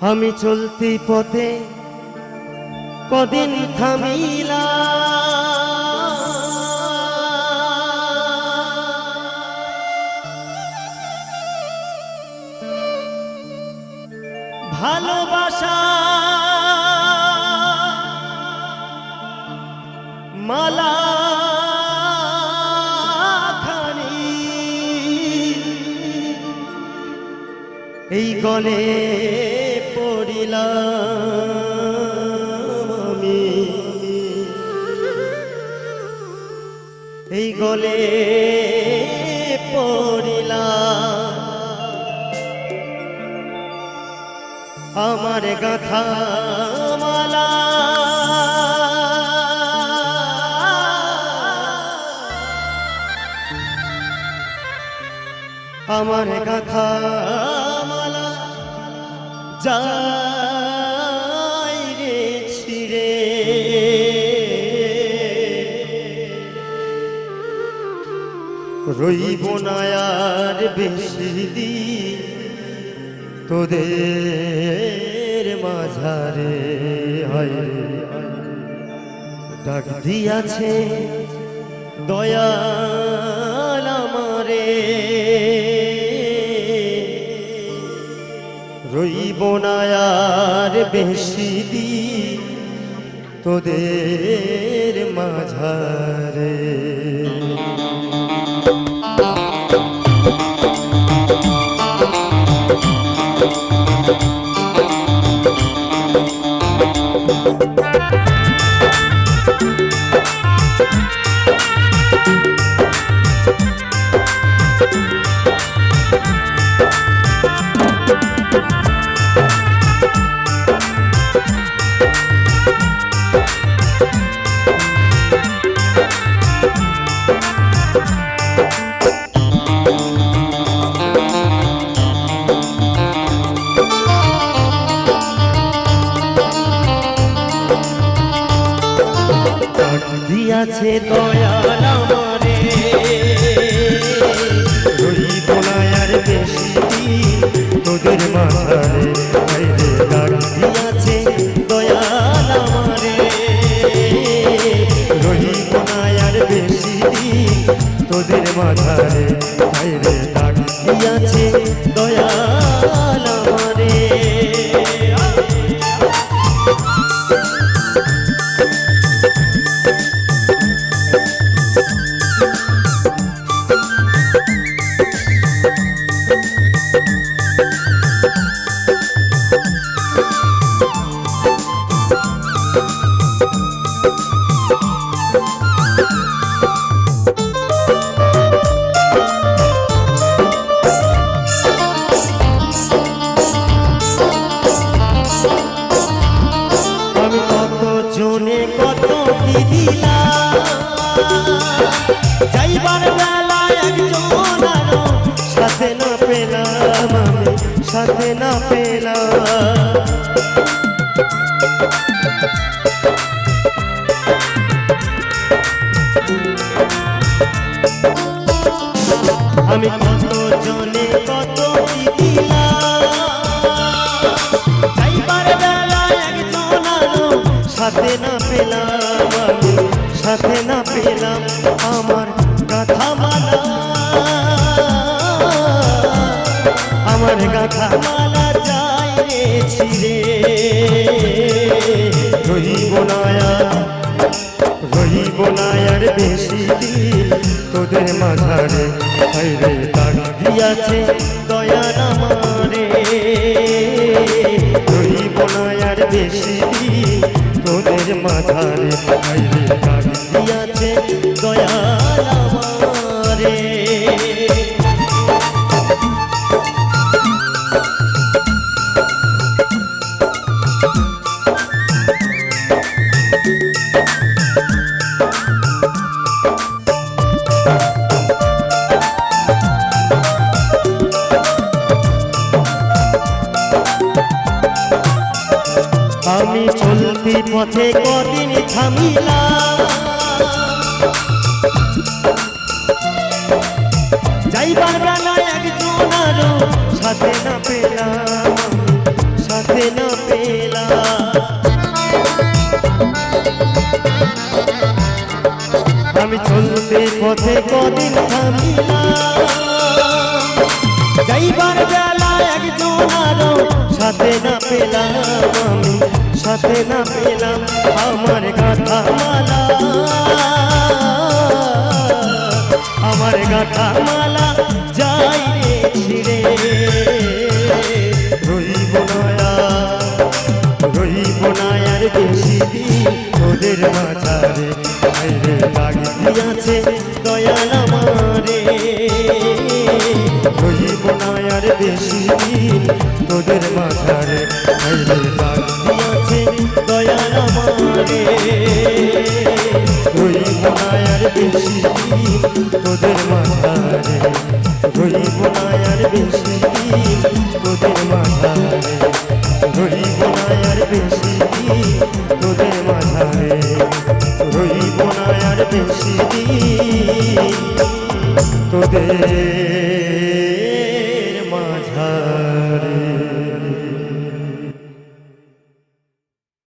আমি চলতি পথে কদিন থামিলা। ভালোবাসা মালা এই গলে পড়িলাম আমি। এই গলে আমার গাথা মালা। আমার গাথা যাই রে ছিড়ে। রইব না আর বেশি দিন তোদের মাঝারে, হয় ডাক দিয়াছে, দয়াল আমারে। রইব না আর বেশি দি তোদের মাঝারে। ডাক দিয়াছে দয়াল আমারে। রইব না আর বেশি তোদের মাঝারে কত কি দিলা? যাইবার আমার গাথা মালা যাই রে। ছিড়ে রইব না আর রইব বেশি দিন তোদের মাঝারে হাইরে দাগ দিয়াছে দয়ার আমারে। রইব না আর বেশি দিন তোদের মাঝারে হাইরে দাগ আমি চলতি পথে কদিন থামিলাম। যাইবার বেলায় একজন আরও সাথে না পেলাম, সাথে না পেলাম। আমি চলতে পথে কদিন থামিলাম। যাইবার বেলা একজন আরও সাথে না পেলাম আমি, সাথে না পেলাম আমার গাথা মালা। আমার গাথা মালা যাই রে। ছিড়ে রইব নয়া রইব না আর বেশি দিন তোদের মাঝারে, আইরে লাগি দিয়াছে আর বেশি দিন তোদের মাঝারে আইরে লাগি দিয়াছে দয়াল আমারে। রইব না আর বেশি দিন তোদের মাঝারে। রইব না আর বেশি দিন তোদের মাঝারে। রইব না আর বেশি দিন তোদের মাঝারে। রইব না আর বেশি দিন তোদের Hare